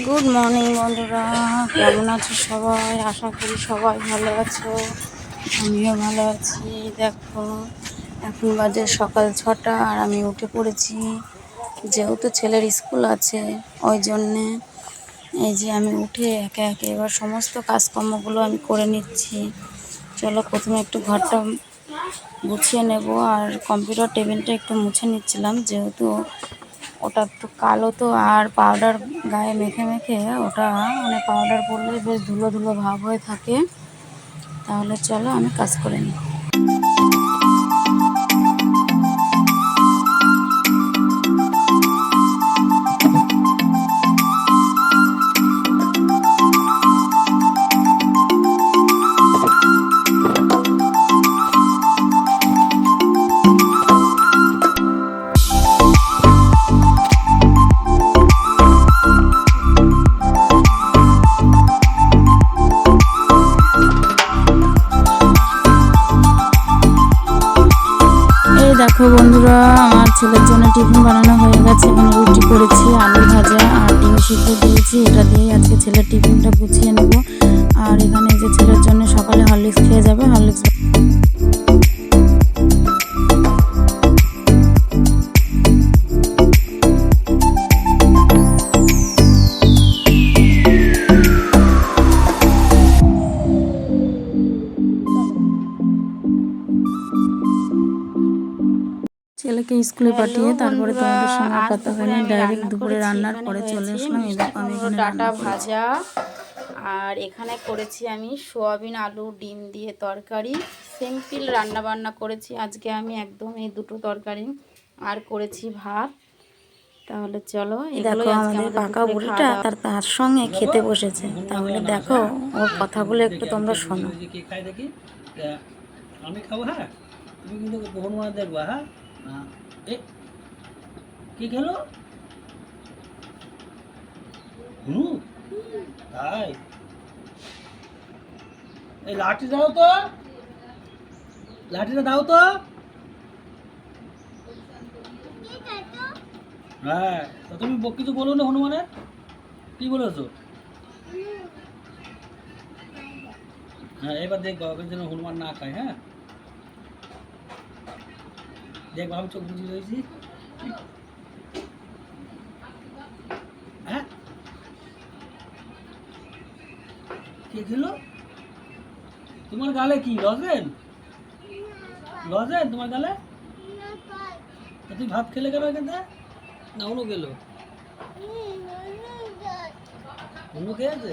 Good morning বন্ধুরা। কেমন আছো সবাই? আশা করি সবাই ভালো আছো। আমিও ভালো আছি। দেখো, এখন বাজে সকাল ছটা আর আমি উঠে পড়েছি। যেহেতু ছেলের স্কুল আছে, ওই জন্যে এই যে আমি উঠে একে একে এবার সমস্ত কাজকর্মগুলো আমি করে নিচ্ছি। চলো প্রথমে একটু ঘরটা গুছিয়ে নেব। আর কম্পিউটার টেবিলটা একটু মুছে নিচ্ছিলাম, যেহেতু ওটা একটু কালো তো, আর পাউডার গায়ে মেখে মেখে ওটা মানে পাউডার পরলে বেশ ধুলো ধুলো ভাব হয়ে থাকে। তাহলে চলো আমি কাজ করে নিই। দেখো বন্ধুরা, আমার ছেলের জন্য টিফিন বানানো হয়ে গেছে। এখানে রুটি করেছি, আলু ভাজা আর ডিম সিদ্ধ দিয়েছি এটা দিয়েই আজকে ছেলের টিফিনটা গুছিয়ে নেব। আর এখানে যে ছেলের জন্য সকালে হরলিক্স খেয়ে যাবে, হরলিক্স ছেলেকে স্কুলে পাঠিয়ে তারপরে তোমাদের সঙ্গে কথা হয়নি ডাইরেক্ট দুপুরে রান্নার পরে চলে আসলাম এই দেখো আমি এখানে ডাটা ভাজা আর এখানে করেছি আমি সোয়াবিন আলু ডিম দিয়ে তরকারি। সিম্পল রান্না বান্না করেছি। আজকে আমি একদম এই দুটো তরকারি। আর করেছি ভাত। তাহলে চলো দেখো আমাদের পাকা বুড়িটা তার তার সঙ্গে খেতে বসেছে। তাহলে দেখো ওর কথাগুলো একটু তোমরা শোনো। আমি খাব হ্যাঁ? তুমি কিন্তু দেখবা হ্যাঁ? এ কি খেলো? তাই? এই লাঠি দাও তো। লাঠিটা দাও তো। হ্যাঁ তা তুমি কিছু বলো না হনুমানের? কি বলেছ? হ্যাঁ এবার দেখব যেন হনুমান না খায় হ্যাঁ? দেখব আমি চোখ বুঝিয়ে রয়েছি। হ্যাঁ? কে খেলো? তোমার গালে কি লজেন লজেন তোমার গালে? তুমি ভাত খেলে কেন এখান না অন্য গেলো অন্য খেয়েছে?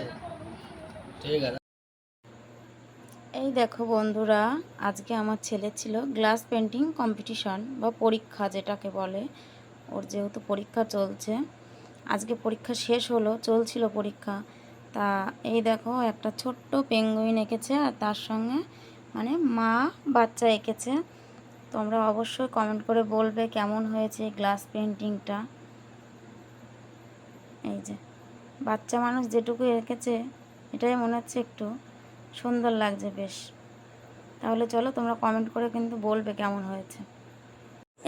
ঠিক আছে। এই দেখো বন্ধুরা, আজকে আমার ছেলে ছিল গ্লাস পেন্টিং কম্পিটিশন বা পরীক্ষা যেটাকে বলে। ওর যেহেতু পরীক্ষা চলছে, আজকে পরীক্ষা শেষ হলো, চলছিল পরীক্ষা। তা এই দেখো একটা ছোট্ট পেঙ্গুইন এঁকেছে আর তার সঙ্গে মানে মা বাচ্চা এঁকেছে। তোমরা অবশ্যই কমেন্ট করে বলবে কেমন হয়েছে গ্লাস পেন্টিংটা এই যে, বাচ্চা মানুষ যেটুকু এঁকেছে, এটাই মনে হচ্ছে একটু সুন্দর লাগছে বেশ। তাহলে চলো তোমরা কমেন্ট করে কিন্তু বলবে কেমন হয়েছে।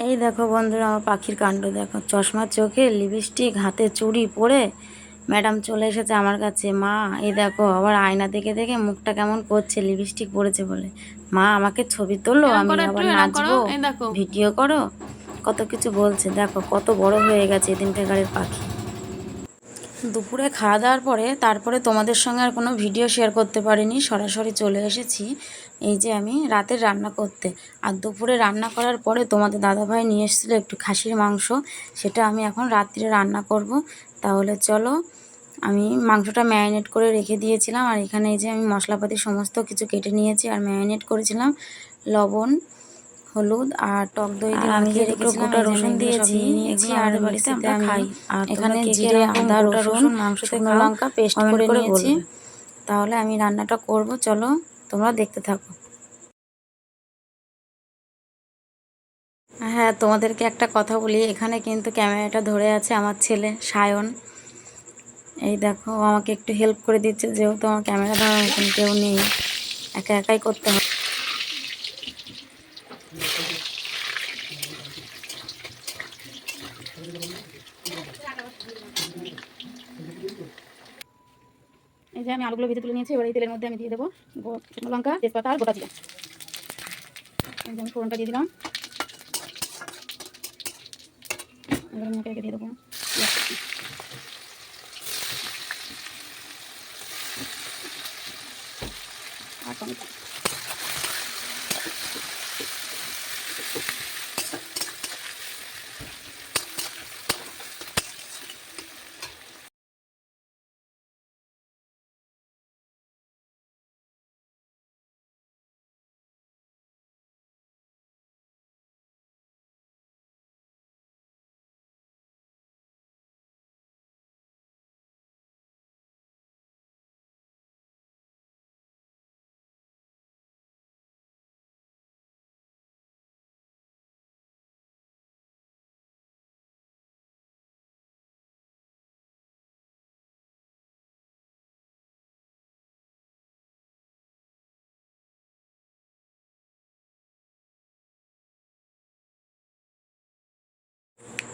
এই দেখো বন্ধুরা আমার পাখির কাণ্ড দেখো। চশমা চোখে লিপস্টিক হাতে চুড়ি পরে ম্যাডাম চলে এসেছে আমার কাছে। মা এই দেখো আবার আয়না দেখে দেখে মুখটা কেমন করছে লিপস্টিক পরেছে বলে। মা আমাকে ছবি তোলো আমি আবার নাচবো ভিডিও করো। কত কিছু বলছে দেখো কত বড় হয়ে গেছে এদিন এদিনকার পাখি। দুপুরে খাওয়া দাওয়ার পরে তারপরে তোমাদের সঙ্গে আর কোনো ভিডিও শেয়ার করতে পারিনি, সরাসরি চলে এসেছি। এই যে আমি রাতের রান্না করতে। আর দুপুরে রান্না করার পরে তোমাদের দাদাভাই নিয়ে এসেছিল একটু খাসির মাংস, সেটা আমি এখন রাত্রে রান্না করব। তাহলে চলো, আমি মাংসটা ম্যারিনেট করে রেখে দিয়েছিলাম, আর এখানে এই যে আমি মশলাপাতি সমস্ত কিছু কেটে নিয়েছি, আর ম্যারিনেট করেছিলাম লবণ হলুদ আর টক দই দিয়ে আমি যে গোটা রসুন দিয়েছি নিয়েছি আর বাড়িতে আমরা খাই। আর এখানে জিরে আদা রসুন মাংসতে লঙ্কা পেস্ট করে নিয়েছি। তাহলে আমি রান্নাটা করব চলো তোমরা দেখতে থাকো। হ্যাঁ তোমাদেরকে একটা কথা বলি এখানে কিন্তু ক্যামেরাটা ধরে আছে আমার ছেলে সায়ন। এই দেখো আমাকে একটু হেল্প করে দিচ্ছে যেহেতু আমার ক্যামেরা ধরার মতন কেউ নেই একা একাই করতে হয়। এই যে আমি আলুগুলো ভেজে তুলে নিয়েছি, এবার এই তেলের মধ্যে আমি দিয়ে দেবো শুকনো লঙ্কা, তেজপাতা আর গোটা জিরা। এই যে আমি ফোড়নটা দিয়ে দিলাম। এবার আমি একে দিয়ে দেবো আর টমেটো।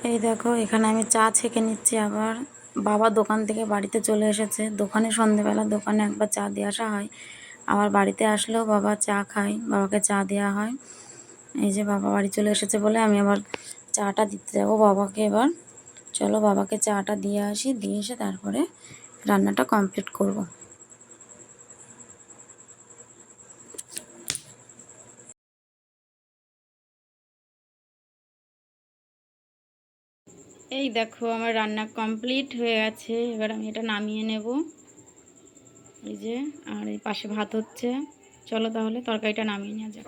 এই দেখো, এখানে আমি চা ছেঁকে নিচ্ছি আবার। বাবা দোকান থেকে বাড়িতে চলে এসেছে। দোকানে সন্ধেবেলা দোকানে একবার চা দিয়ে আসা হয়। আবার বাড়িতে আসলেও বাবা চা খায়। বাবাকে চা দেওয়া হয়। এই যে বাবা বাড়ি চলে এসেছে বলে আমি আবার চাটা দিতে যাব বাবাকে এবার। চলো বাবাকে চাটা দিয়ে আসি। দিয়ে এসে তারপরে রান্নাটা কমপ্লিট করব। এই দেখো, আমার রান্না কমপ্লিট হয়ে গেছে। এবার আমি এটা নামিয়ে নেব। এই যে, আর এই পাশে ভাত হচ্ছে। চলো তাহলে তরকারিটা নামিয়ে নেওয়া যাক।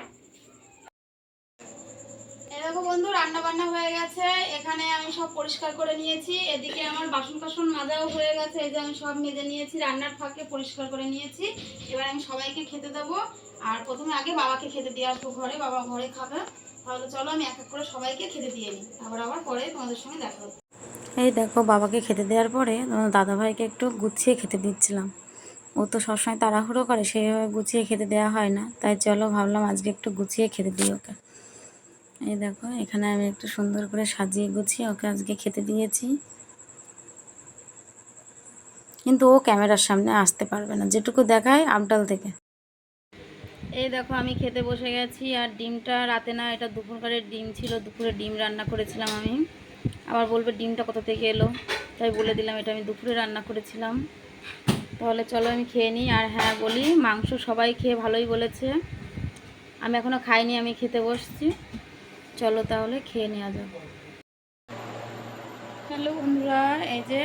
দেখো বন্ধু রান্না বান্না হয়ে গেছে। এখানে আমি সব পরিষ্কার করে নিয়েছি। এদিকে আমার বাসন কাসন মাজাও হয়ে গেছে। এই যে আমি সব মেজে নিয়েছি, রান্নার ফাঁকে পরিষ্কার করে নিয়েছি। এবার আমি সবাইকে খেতে দেবো। আর প্রথমে আগে বাবাকে খেতে দিয়ে আসব ঘরে, বাবা ঘরে খাবে। তাহলে চলো আমি এক এক করে সবাইকে খেতে দিয়ে নিই। আবার আবার পরে তোমাদের সঙ্গে দেখা এই দেখো, বাবাকে খেতে দেওয়ার পরে তোমার দাদাভাইকে একটু গুছিয়ে খেতে দিচ্ছিলাম। ও তো সবসময় তাড়াহুড়ো করে, সেইভাবে গুছিয়ে খেতে দেওয়া হয় না। তাই চলো ভাবলাম আজকে একটু গুছিয়ে খেতে দিই ওকে। এই দেখো, এখানে আমি একটু সুন্দর করে সাজিয়ে গুছিয়ে ওকে আজকে খেতে দিয়েছি। কিন্তু ও ক্যামেরার সামনে আসতে পারবে না। যেটুকু দেখায় আপডাল থেকে। এই দেখো, আমি খেতে বসে গেছি আর ডিমটা রাতে না, এটা দুপুরকারের ডিম ছিল, দুপুরে ডিম রান্না করেছিলাম আমি। আবার বলবে ডিমটা কোথা থেকে এলো? তাই বলে দিলাম, এটা আমি দুপুরে রান্না করেছিলাম। তাহলে চলো আমি খেয়ে নিই। আর হ্যাঁ বলি, মাংস সবাই খেয়ে ভালোই বলেছে। আমি এখনও খাইনি, আমি খেতে বসছি। চলো তাহলে খেয়ে নেওয়া যাক। হ্যালো বন্ধুরা, এই যে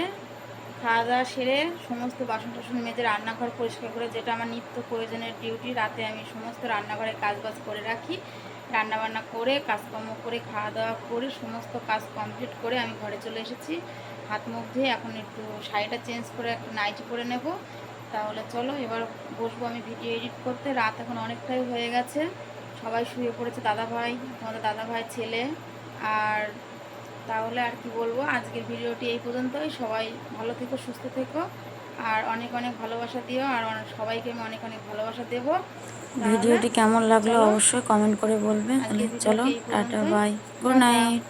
খাওয়া দাওয়া সেরে সমস্ত বাসন টাসন মেজে রান্নাঘর পরিষ্কার করে, যেটা আমার নিত্য প্রয়োজনের ডিউটি রাতে আমি সমস্ত রান্নাঘরে কাজ বাজ করে রাখি। রান্না বান্না করে, কাজকর্ম করে খাওয়া দাওয়া করে, সমস্ত কাজ কমপ্লিট করে আমি ঘরে চলে এসেছি। হাত মুখ ধুয়ে এখন একটু শাড়িটা চেঞ্জ করে একটু নাইটি পরে নেব। তাহলে চলো, এবার বসবো আমি ভিডিও এডিট করতে। রাত এখন অনেকটাই হয়ে গেছে। সবাই শুয়ে পড়েছে দাদা ভাই তোমাদের দাদা ভাই ছেলে আর তাহলে আর কি বলব? আজকের ভিডিওটি এই পর্যন্তই। সবাই ভালো থেকো সুস্থ থেকো। আর অনেক অনেক ভালোবাসা দিও আর সবাইকে আমি অনেক অনেক ভালোবাসা দেব। ভিডিওটি কেমন লাগল অবশ্যই কমেন্ট করে বলবে। চলো টাটা বাই গুড নাইট